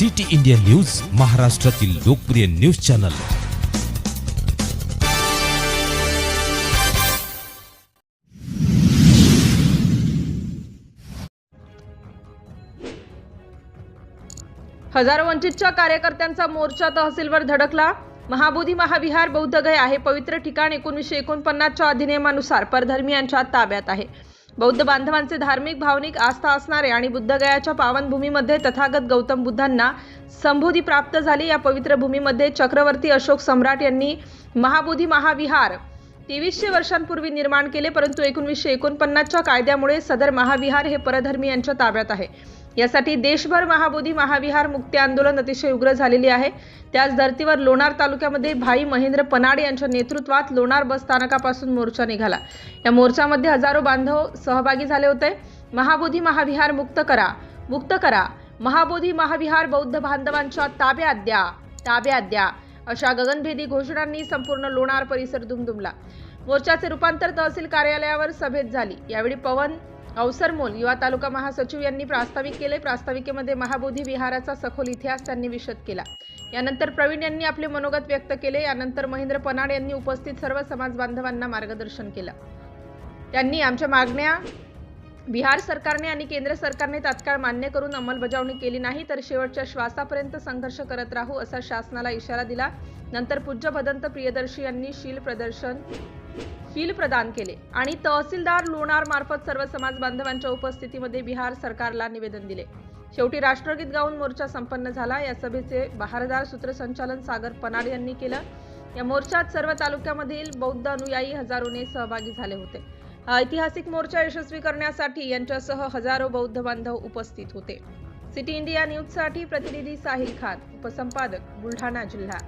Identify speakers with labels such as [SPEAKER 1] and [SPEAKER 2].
[SPEAKER 1] City India news महाराष्ट्रातील लोकप्रिय news channel.
[SPEAKER 2] हजारो वंचितच्या कार्यकर्त्यांचा मोर्चा तहसीलवर धडकला. महाबोधी महाविहार बौद्धगया आहे. पवित्र ठिकाण एकोणीसशे एकोणपन्नासच्या अधिनियमानुसार परधर्मीयांच्या ताब्यात आहे. बौद्ध बांधवांचे धार्मिक भावनिक आस्था असणारे आणि बुद्धगयाच्या पावनभूमीमध्ये तथागत गौतम बुद्धांना संबोधी प्राप्त झाली. या पवित्र भूमीमध्ये चक्रवर्ती अशोक सम्राट यांनी महाबोधी महाविहार तेवीसशे वर्षांपूर्वी निर्माण केले परंतु एकोणीसशे एकोणपन्नासच्या कायद्यामुळे सदर महाविहार हे परधर्मीयांच्या ताब्यात आहे. यासाठी देशभर महाबोधी महाविहार मुक्ती आंदोलन अतिशय उग्र झालेली आहे. त्याच धर्तीवर लोणार तालुक्यामध्ये भाई महेंद्र पनाडे यांच्या नेतृत्वात लोणार बस स्थानकापासून मोर्चा निघाला. या मोर्चामध्ये हजारो बांधव सहभागी झाले होते. महाबोधी महाविहार मुक्त करा मुक्त करा. महाबोधी महाविहार बौद्ध बांधवांच्या ताब्यात द्या ताब्यात द्या. अशा गगनभेदी घोषणांनी संपूर्ण लोणार परिसर दुमदुमला. मोर्चाचे रूपांतर तहसील कार्यालयावर सभेत झाली. यावेळी पवन अवसरमोल युवा तालुका महासचिव यांनी प्रास्ताविक केले. प्रास्ताविकेमध्ये महाबोधी विहाराचा सखोल इतिहास त्यांनी विशद केला. यानंतर प्रवीण यांनी आपले मनोगत व्यक्त केले. यानंतर महेंद्र पनाड यांनी उपस्थित सर्व समाज बांधवांना मार्गदर्शन केलं. त्यांनी आमच्या मागण्या बिहार सरकारने आणि केंद्र सरकारने तात्काळ मान्य करून अंमलबजावणी केली नाही तर शेवटच्या श्वासापर्यंत संघर्ष करत राहू असा शासनाला इशारा दिला. नंतर पूज्य भदंत प्रियदर्शी यांनी शील प्रदर्शन शील प्रदान केले आणि तहसीलदार लोणार मार्फत सर्व समाज बांधवांच्या उपस्थितीमध्ये बिहार सरकारला निवेदन दिले. शेवटी राष्ट्रगीत गाऊन मोर्चा संपन्न झाला. या सभेचे बहारदार सूत्रसंचालन सागर पनाड यांनी केलं. या मोर्चात सर्व तालुक्यामधील बौद्ध अनुयायी हजारोने सहभागी झाले होते. ऐतिहासिक मोर्चा यशस्वी करण्यासाठी यांच्यासह हजारो बौद्ध बांधव उपस्थित होते. सिटी इंडिया न्यूजसाठी प्रतिनिधी साहिल खान उपसंपादक बुलढाणा जिल्हा.